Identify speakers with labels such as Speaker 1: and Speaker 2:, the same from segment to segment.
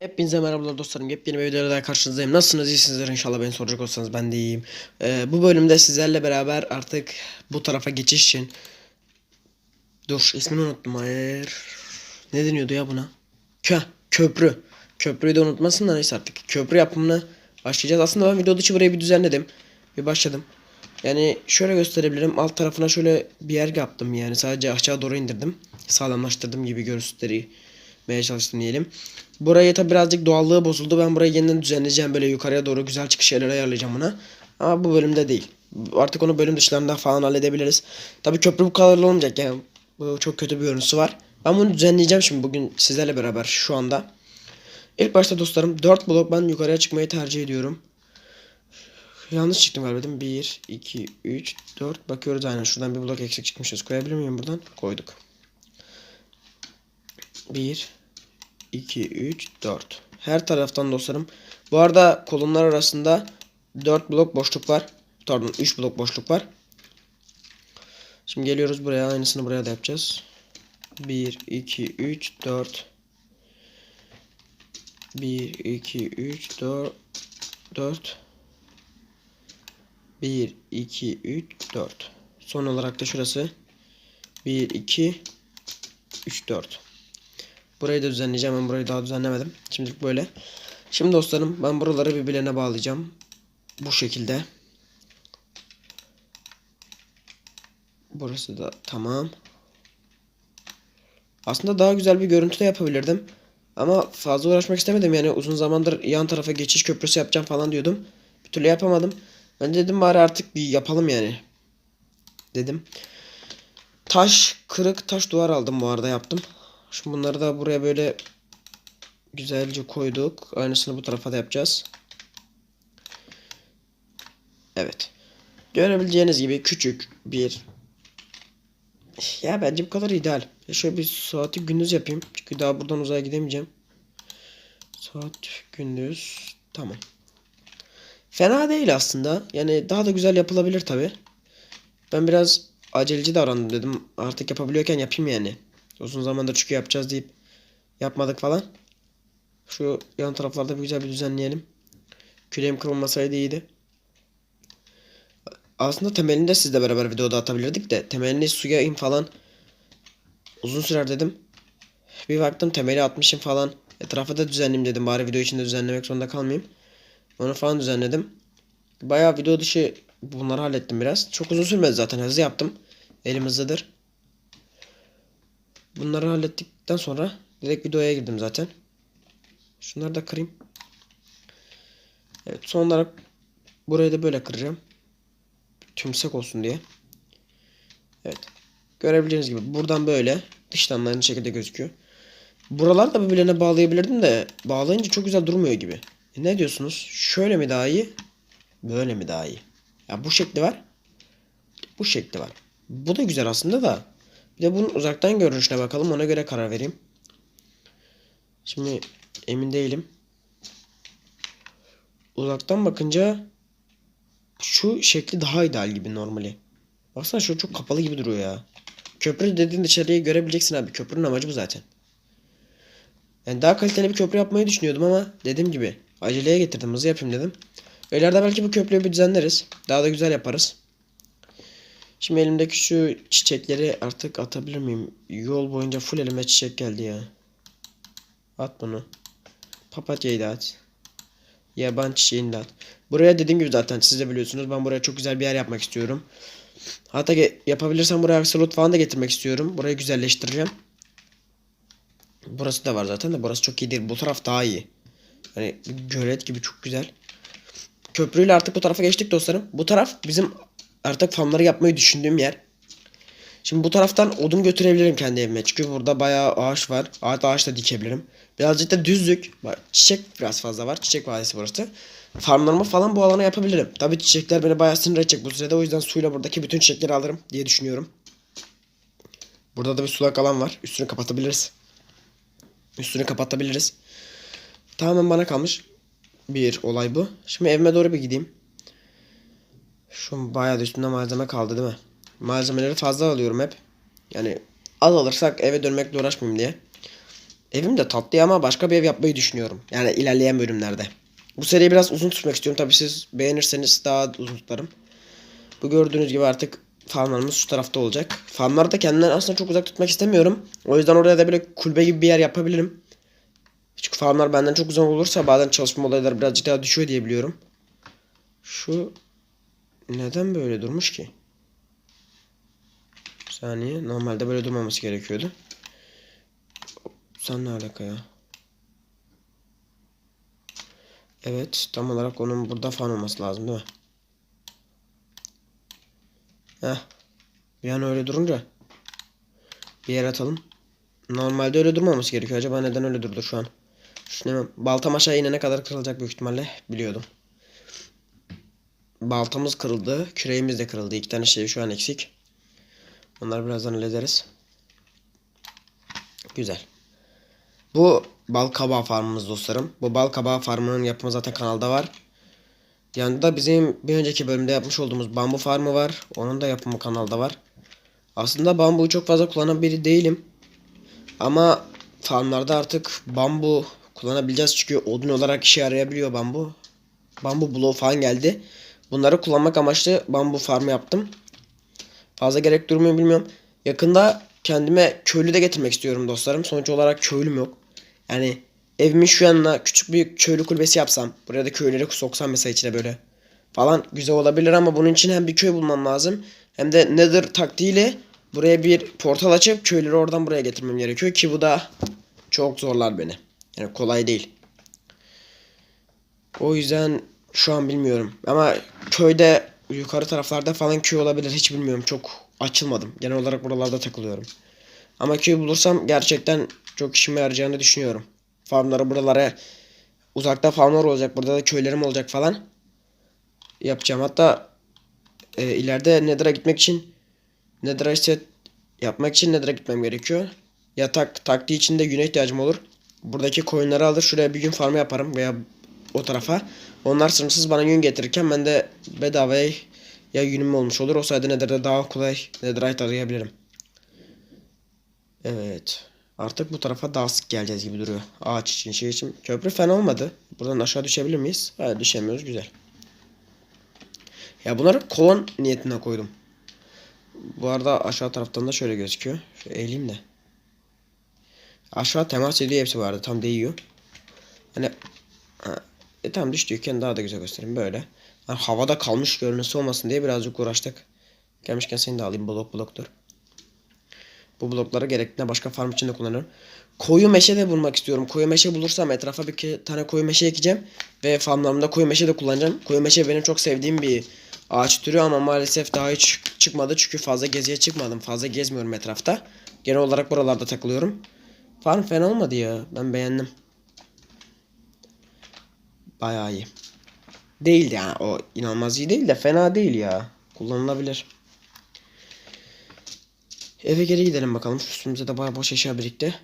Speaker 1: Hepinize merhabalar dostlarım. Yepyeni bir videoda daha karşınızdayım. Nasılsınız? İyisinizdir inşallah beni soracak olsanız ben de iyiyim. Ee, bu bölümde sizlerle beraber artık bu tarafa geçiş için Dur ismini unuttum. Hayır. Ne deniyordu ya buna? Kö köprü. Köprüyü de unutmasın da neyse artık. Köprü yapımına başlayacağız. Aslında ben video dışı burayı bir düzenledim. Bir başladım. Yani şöyle gösterebilirim. Alt tarafına şöyle bir yer yaptım yani. Sadece aşağı doğru indirdim. Sağlamlaştırdım gibi göstermeye çalıştım diyelim. Burayı tabi birazcık doğallığı bozuldu. Ben burayı yeniden düzenleyeceğim. Böyle yukarıya doğru güzel çıkış yerleri ayarlayacağım ona. Ama bu bölümde değil. Artık onu bölüm dışlarında falan halledebiliriz. Tabi köprü bu kadar olmayacak yani. Bu çok kötü bir görüntüsü var. Ben bunu düzenleyeceğim şimdi bugün sizlerle beraber şu anda. İlk başta dostlarım 4 blok ben yukarıya çıkmayı tercih ediyorum. Yanlış çıktım galiba değil mi? 1, 2, 3, 4. Bakıyoruz aynen şuradan bir blok eksik çıkmışız. Koyabilir miyim buradan? Koyduk. 1, 2, 3, 4. Her taraftan dostlarım. Bu arada kolonlar arasında 4 blok boşluk var. Pardon 3 blok boşluk var. Şimdi geliyoruz buraya. Aynısını buraya da yapacağız. 1, 2, 3, 4. 1, 2, 3, 4. 4. 1, 2, 3, 4. Son olarak da şurası. 1, 2, 3, 4. Burayı da düzenleyeceğim. Ben burayı daha düzenlemedim. Şimdilik böyle. Şimdi dostlarım ben buraları birbirlerine bağlayacağım. Bu şekilde. Burası da tamam. Aslında daha güzel bir görüntü de yapabilirdim. Ama fazla uğraşmak istemedim. Yani uzun zamandır yan tarafa geçiş köprüsü yapacağım falan diyordum. Bir türlü yapamadım. Ben dedim bari artık bir yapalım yani. Dedim. Taş, kırık taş duvar aldım bu arada yaptım. Şimdi bunları da buraya böyle güzelce koyduk. Aynısını bu tarafa da yapacağız. Evet. Görebileceğiniz gibi küçük bir ya bence bu kadar ideal. Şöyle bir saati gündüz yapayım. Çünkü daha buradan uzaya gidemeyeceğim. Saat gündüz. Tamam. Fena değil aslında. Yani daha da güzel yapılabilir tabi. Ben biraz aceleci davrandım dedim. Artık yapabiliyorken yapayım yani. Uzun zamandır çünkü yapacağız deyip yapmadık falan. Şu yan taraflarda bir güzel bir düzenleyelim. Küreğim kırılmasaydı iyiydi. Aslında temelini de sizle beraber videoda atabilirdik de temelini suya in falan uzun sürer dedim. Bir baktım temeli atmışım falan. Etrafı da düzenleyeyim dedim. Bari video içinde düzenlemek zorunda kalmayayım. Onu falan düzenledim. Bayağı video dışı bunları hallettim biraz. Çok uzun sürmedi zaten hızlı yaptım. Elim hızlıdır. Bunları hallettikten sonra direkt videoya girdim zaten. Şunları da kırayım. Evet son olarak burayı da böyle kıracağım. Tümsek olsun diye. Evet. Görebileceğiniz gibi buradan böyle dıştan aynı şekilde gözüküyor. Buralar da birbirlerine bağlayabilirdim de bağlayınca çok güzel durmuyor gibi. E ne diyorsunuz? Şöyle mi daha iyi? Böyle mi daha iyi? Ya bu şekli var. Bu şekli var. Bu da güzel aslında da. Bir de bunun uzaktan görünüşüne bakalım. Ona göre karar vereyim. Şimdi emin değilim. Uzaktan bakınca şu şekli daha ideal gibi normali. Baksana şu çok kapalı gibi duruyor ya. Köprü dediğin dışarıyı görebileceksin abi. Köprünün amacı bu zaten. Yani daha kaliteli bir köprü yapmayı düşünüyordum ama dediğim gibi aceleye getirdim. Hızlı yapayım dedim. İleride belki bu köprüyü bir düzenleriz. Daha da güzel yaparız. Şimdi elimdeki şu çiçekleri artık atabilir miyim? Yol boyunca full elime çiçek geldi ya. At bunu. Papatyayı da at. Yaban çiçeğini de at. Buraya dediğim gibi zaten siz de biliyorsunuz. Ben buraya çok güzel bir yer yapmak istiyorum. Hatta yapabilirsem buraya slot falan da getirmek istiyorum. Burayı güzelleştireceğim. Burası da var zaten de burası çok iyi. Bu taraf daha iyi. Hani gölet gibi çok güzel. Köprüyle artık bu tarafa geçtik dostlarım. Bu taraf bizim artık farmları yapmayı düşündüğüm yer. Şimdi bu taraftan odun götürebilirim kendi evime. Çünkü burada bayağı ağaç var. Ağaç ağaç da dikebilirim. Birazcık da düzlük. Bak, çiçek biraz fazla var. Çiçek vadisi burası. Farmlarımı falan bu alana yapabilirim. Tabi çiçekler beni bayağı sinir edecek bu sürede. O yüzden suyla buradaki bütün çiçekleri alırım diye düşünüyorum. Burada da bir sulak alan var. Üstünü kapatabiliriz. Üstünü kapatabiliriz. Tamamen bana kalmış bir olay bu. Şimdi evime doğru bir gideyim. Şu bayağı da üstünde malzeme kaldı değil mi? Malzemeleri fazla alıyorum hep. Yani az alırsak eve dönmekle uğraşmayayım diye. Evim de tatlı ama başka bir ev yapmayı düşünüyorum. Yani ilerleyen bölümlerde. Bu seriyi biraz uzun tutmak istiyorum. Tabii siz beğenirseniz daha uzun tutarım. Bu gördüğünüz gibi artık farmlarımız şu tarafta olacak. Farmları da kendimden aslında çok uzak tutmak istemiyorum. O yüzden oraya da böyle kulübe gibi bir yer yapabilirim. Çünkü farmlar benden çok uzak olursa bazen çalışma olayları birazcık daha düşüyor diye biliyorum. Şu neden böyle durmuş ki? Bir saniye. Normalde böyle durmaması gerekiyordu. Sen ne alaka ya? Evet. Tam olarak onun burada falan olması lazım değil mi? Heh. Bir an öyle durunca. Bir yere atalım. Normalde öyle durmaması gerekiyor. Acaba neden öyle durdu şu an? Şunu baltam aşağı inene kadar kırılacak büyük ihtimalle. Biliyordum. Baltamız kırıldı. Küreğimiz de kırıldı. İki tane şey şu an eksik. Onları birazdan hallederiz. Güzel. Bu bal kabağı farmımız dostlarım. Bu bal kabağı farmının yapımı zaten kanalda var. Yanında bizim bir önceki bölümde yapmış olduğumuz bambu farmı var. Onun da yapımı kanalda var. Aslında bambuyu çok fazla kullanan biri değilim. Ama farmlarda artık bambu kullanabileceğiz çünkü odun olarak işe yarayabiliyor bambu. Bambu bloğu falan geldi. Bunları kullanmak amaçlı bambu farmı yaptım. Fazla gerek durmuyor bilmiyorum. Yakında kendime köylü de getirmek istiyorum dostlarım. Sonuç olarak köylüm yok. Yani evimin şu yanına küçük bir köylü kulübesi yapsam. Buraya da köyleri soksam mesela içine böyle. Falan güzel olabilir ama bunun için hem bir köy bulmam lazım. Hem de Nether taktiğiyle buraya bir portal açıp köyleri oradan buraya getirmem gerekiyor. Ki bu da çok zorlar beni. Yani kolay değil. O yüzden şu an bilmiyorum. Ama köyde yukarı taraflarda falan köy olabilir. Hiç bilmiyorum. Çok açılmadım. Genel olarak buralarda takılıyorum. Ama köy bulursam gerçekten çok işime yarayacağını düşünüyorum. Farmları buralara uzakta farmlar olacak. Burada da köylerim olacak falan. Yapacağım. Hatta e, ileride Nether'a gitmek için Nether'a set yapmak için Nether'a gitmem gerekiyor. Yatak taktiği için de güne ihtiyacım olur. Buradaki koyunları alır şuraya bir gün farm yaparım veya o tarafa. Onlar sınırsız bana yün getirirken ben de bedavaya ya yünüm olmuş olur. O sayede Nether'da daha kolay Netherite arayabilirim. Evet. Artık bu tarafa daha sık geleceğiz gibi duruyor. Ağaç için şey için. Köprü fena olmadı. Buradan aşağı düşebilir miyiz? Hayır düşemiyoruz. Güzel. Ya bunları kolon niyetine koydum. Bu arada aşağı taraftan da şöyle gözüküyor. Şöyle eğileyim de. Aşağı temas ediyor hepsi vardı. Tam değiyor. Hani ha, e, tam düştüyken daha da güzel göstereyim böyle. Yani havada kalmış görünüsü olmasın diye birazcık uğraştık. Gelmişken seni de alayım blok bloktur. Bu blokları gerektiğinde başka farm için de kullanırım. Koyu meşe de bulmak istiyorum. Koyu meşe bulursam etrafa bir tane koyu meşe ekeceğim. Ve farmlarımda koyu meşe de kullanacağım. Koyu meşe benim çok sevdiğim bir ağaç türü ama maalesef daha hiç çıkmadı. Çünkü fazla geziye çıkmadım. Fazla gezmiyorum etrafta. Genel olarak buralarda takılıyorum. Farm fena olmadı ya. Ben beğendim. Bayağı iyi. Değil yani o inanılmaz iyi değil de fena değil ya. Kullanılabilir. Eve geri gidelim bakalım. Üstümüzde de bayağı boş eşya birikti.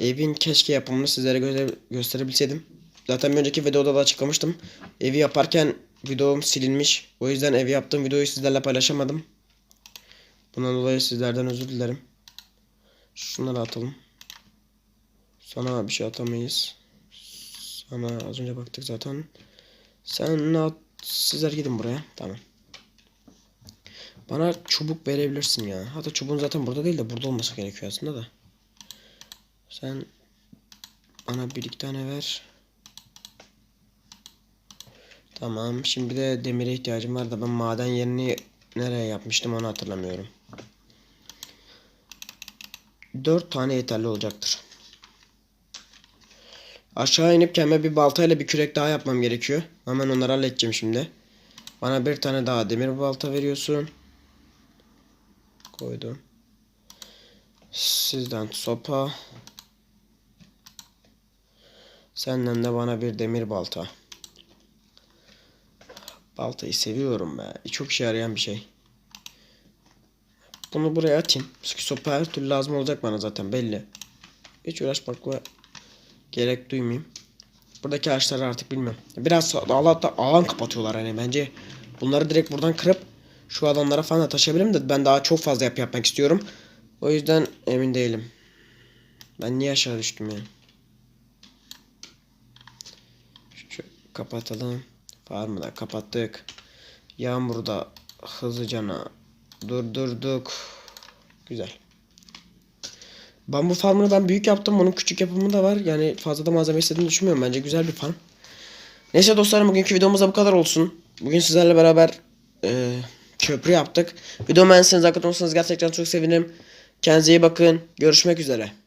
Speaker 1: Evin keşke yapımını sizlere gö gösterebilseydim. Zaten bir önceki videoda da açıklamıştım. Evi yaparken videom silinmiş. O yüzden evi yaptığım videoyu sizlerle paylaşamadım. Bundan dolayı sizlerden özür dilerim. Şunları atalım. Sana bir şey atamayız. Sana az önce baktık zaten. Sen at. Sizler gidin buraya. Tamam. Bana çubuk verebilirsin ya. Hatta çubuğun zaten burada değil de burada olması gerekiyor aslında da. Sen bana bir iki tane ver. Tamam. Şimdi de demire ihtiyacım var da ben maden yerini nereye yapmıştım onu hatırlamıyorum. Dört tane yeterli olacaktır. Aşağı inip kendime bir baltayla bir kürek daha yapmam gerekiyor. Hemen onları halledeceğim şimdi. Bana bir tane daha demir balta veriyorsun. Koydum. Sizden sopa. Senden de bana bir demir balta. Baltayı seviyorum be. Çok işe yarayan bir şey. Bunu buraya atayım. Çünkü sopa her türlü lazım olacak bana zaten belli. Hiç uğraşmakla gerek duymayayım. Buradaki ağaçları artık bilmiyorum. Biraz Allah'ta alan kapatıyorlar hani bence. Bunları direkt buradan kırıp şu alanlara falan da taşıyabilirim de ben daha çok fazla yap yapmak istiyorum. O yüzden emin değilim. Ben niye aşağı düştüm ya? Şu kapatalım. Farmı da kapattık. Yağmurda hızlıcana durdurduk. Güzel. Bambu farmını ben büyük yaptım. Onun küçük yapımı da var. Yani fazla da malzeme istediğini düşünmüyorum. Bence güzel bir farm. Neyse dostlarım bugünkü videomuz da bu kadar olsun. Bugün sizlerle beraber e, köprü yaptık. Videomu beğendiyseniz hakikaten olsanız gerçekten çok sevinirim. Kendinize iyi bakın. Görüşmek üzere.